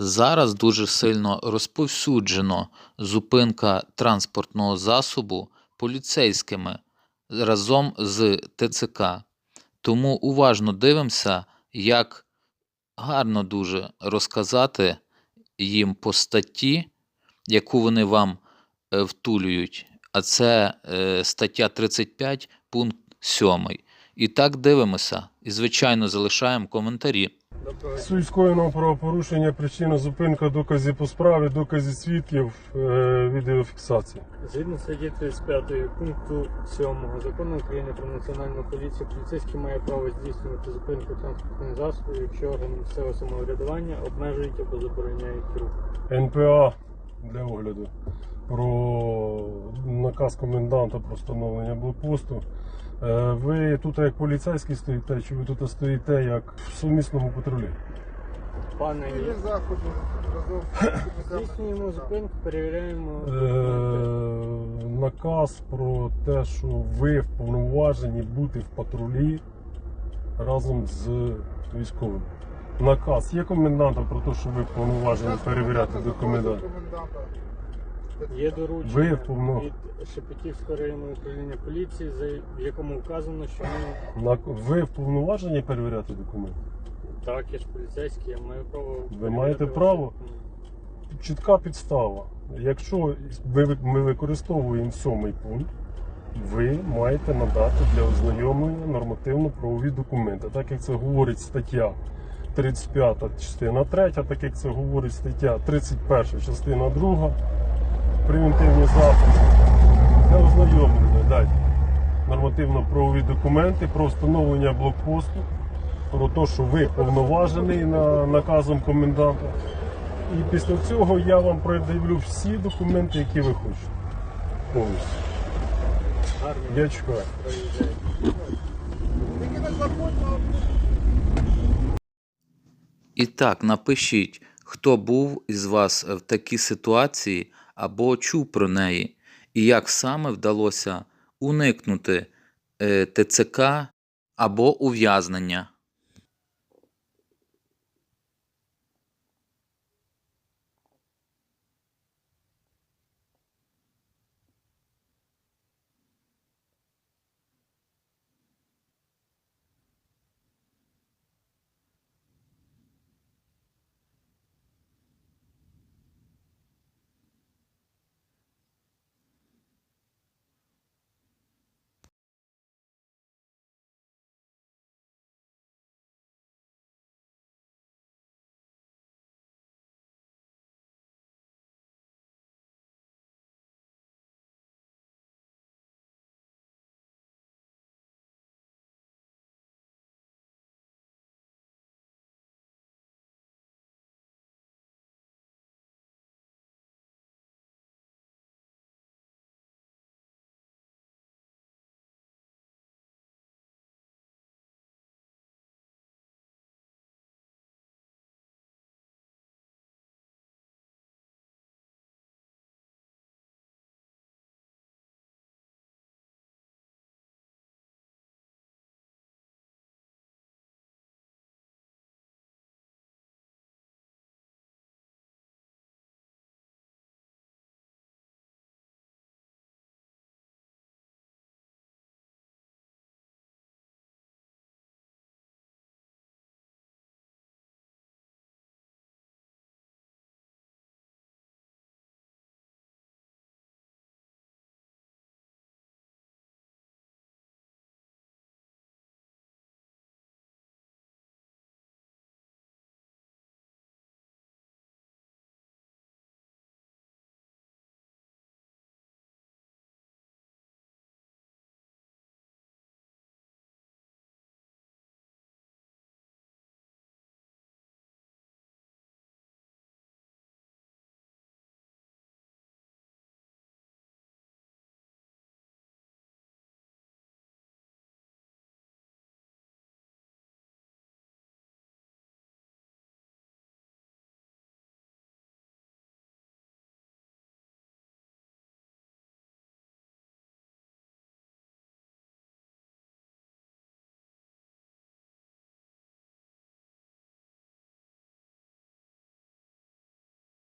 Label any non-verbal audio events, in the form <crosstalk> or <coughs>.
Зараз дуже сильно розповсюджено зупинка транспортного засобу поліцейськими разом з ТЦК. Тому уважно дивимося, як гарно дуже розказати їм по статті, яку вони вам е, втулюють. А це е, стаття 35, пункт 7. І так дивимося. І, звичайно, залишаємо коментарі. Суть скоєного правопорушення, причина зупинка доказів по справі, доказів свідків, е, відеофіксації. Згідно статті 35 пункту 7 закону України про національну поліцію, поліцейський має право здійснювати зупинку транспортних засобів, якщо органи місцевого самоврядування обмежують або забороняють рух. НПА для огляду про наказ коменданта про встановлення блокпосту. Е, Ви тут як поліцейські стоїте, чи ви тут стоїте як в сумісному патрулі? Пане, Цілі заходи разом з <coughs> здійснюємо зупинку, перевіряємо. Е, наказ про те, що ви вповноважені бути в патрулі разом з військовим. Наказ є коменданта про те, що ви вповноважені перевіряти документи. Є доручення Ви повно- від Шепетівського районного управління поліції, за- в якому вказано, що ми На- Ви вповноважені перевіряти документи? так, я ж поліцейський, я маю право. перевіряти маєте ваші право? документи. Чітка підстава. Якщо ви- ми використовуємо сьомий пункт, ви маєте надати для ознайомлення нормативно-правові документи, так як це говорить стаття 35 частина 3, так як це говорить стаття 31 частина 2, превентивні заходи для ознайомлення дати нормативно-правові документи про встановлення блокпосту, про те, що ви повноважений на наказом коменданта. І після цього я вам пред'явлю всі документи, які ви хочете. Повністю. Я чекаю. І так, напишіть, хто був із вас в такій ситуації або чув про неї, і як саме вдалося уникнути е, ТЦК або ув'язнення.